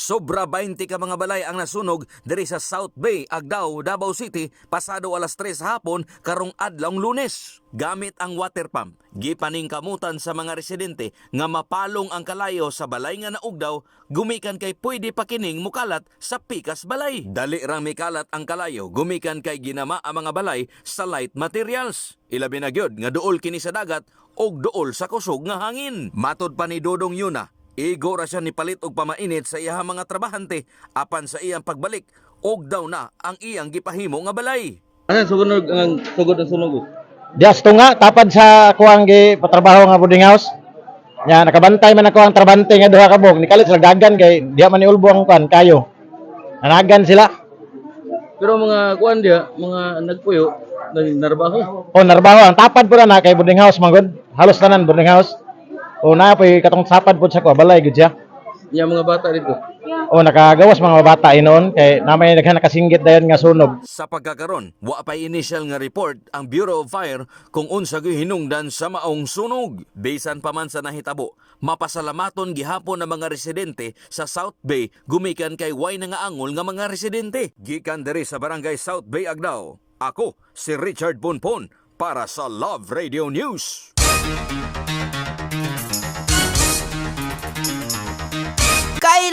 Sobra 20 ka mga balay ang nasunog diri sa South Bay, Agdao, Davao City pasado alas 3 hapon karong adlong Lunes. Gamit ang water pump, gipaning kamutan sa mga residente nga mapalong ang kalayo sa balay nga naugdaw, gumikan kay pwede pa kining mukalat sa pikas balay. Dali rang mikalat ang kalayo, gumikan kay ginama ang mga balay sa light materials. Ilabi na gyud nga duol kini sa dagat og duol sa kusog nga hangin. Matod pa ni Dodong Yuna, Igo ra siya ni palit og pamainit sa iyang mga trabahante apan sa iyang pagbalik og daw na ang iyang gipahimo nga balay. Ano sunog ang sugod ang sunog? Dias to nga tapad sa kuang gi patrabaho nga boarding house. Nya nakabantay man ako ang trabante nga duha ka bog nikalit sila dagan kay diha man ni ulbo ang kuan kayo. Nanagan sila. Pero mga kuan dia, mga nagpuyo, nagnarbaho. O narbaho ang tapad po na kay boarding house magod. Halos tanan boarding house. O na po katong sapad po sa ko balay gud siya. Yung mga bata dito. O nakagawas mga bata inon kay namay daghan nakasinggit dayon nga sunog. Sa pagkakaron, wa pa initial nga report ang Bureau of Fire kung unsa gyud hinungdan sa maong sunog. Bisan pa man sa nahitabo, mapasalamaton gihapon ang mga residente sa South Bay gumikan kay way na nga angol nga mga residente. Gikan diri sa barangay South Bay Agdao. Ako si Richard Bonpon para sa Love Radio News.